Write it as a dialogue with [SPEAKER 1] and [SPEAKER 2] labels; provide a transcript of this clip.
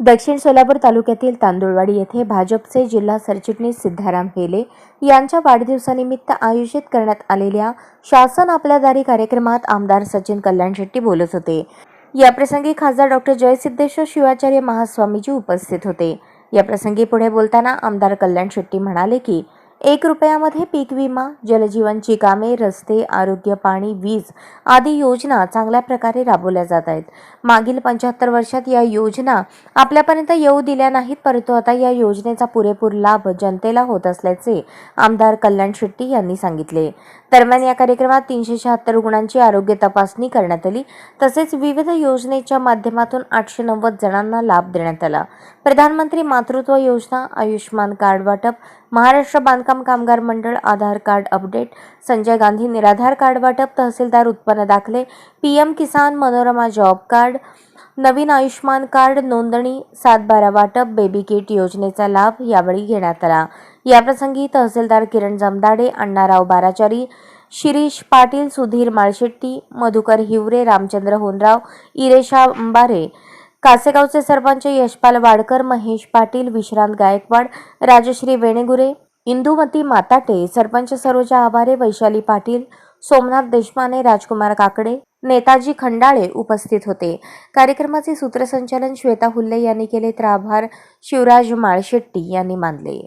[SPEAKER 1] दक्षिण सोलापूर तालुक्यातील तांदुळवाडी येथे भाजपचे जिल्हा सरचिटणीस सिद्धाराम हेले यांच्या वाढदिवसानिमित्त आयोजित करण्यात आलेल्या शासन आपल्या दारी कार्यक्रमात आमदार सचिन कल्याण शेट्टी बोलत होते. याप्रसंगी खासदार डॉक्टर जयसिद्धेश्वर शिवाचार्य महास्वामीजी उपस्थित होते. याप्रसंगी पुढे बोलताना आमदार कल्याण शेट्टी म्हणाले की एक रुपयामध्ये पीक विमा जलजीवनची कामे रस्ते आरोग्य पाणी वीज आदी योजना चांगल्या प्रकारे राबवल्या जात आहेत. मागील पंच्याहत्तर वर्षात या योजना आपल्यापर्यंत येऊ दिल्या नाहीत परंतु आता या योजनेचा पुरेपूर लाभ जनतेला होत असल्याचे आमदार कल्याण शेट्टी यांनी सांगितले. दरम्यान या कार्यक्रमात तीनशे शहात्तर रुग्णांची आरोग्य तपासणी करण्यात आली. तसेच विविध योजनेच्या माध्यमातून आठशे नव्वद जणांना लाभ देण्यात आला. प्रधानमंत्री मातृत्व योजना आयुष्यमान कार्ड वाटप महाराष्ट्र बांधकाम कामगार मंडळ आधार कार्ड अपडेट संजय गांधी निराधार कार्ड वाटप तहसीलदार उत्पन्न दाखले पीएम किसान मनोरमा जॉब कार्ड नवीन आयुष्यमान कार्ड नोंदणी सातबारा वाटप बेबी किट योजनेचा लाभ यावेळी घेण्यात आला. याप्रसंगी तहसीलदार किरण जमदाडे अण्णाराव बाराचारी शिरीष पाटील सुधीर माळशेट्टी मधुकर हिवरे रामचंद्र होनराव इरेशा अंबारे कासेगावचे सरपंच यशपाल वाडकर महेश पाटील विश्रांत गायकवाड राजश्री वेणेगुरे इंदुमती माताटे सरपंच सरोजा आभारे वैशाली पाटील सोमनाथ देशमाने राजकुमार काकडे नेताजी खंडाळे उपस्थित होते. कार्यक्रमाचे सूत्रसंचालन श्वेता हुल्ले यांनी केले तर आभार शिवराज माळशेट्टी यांनी मानले.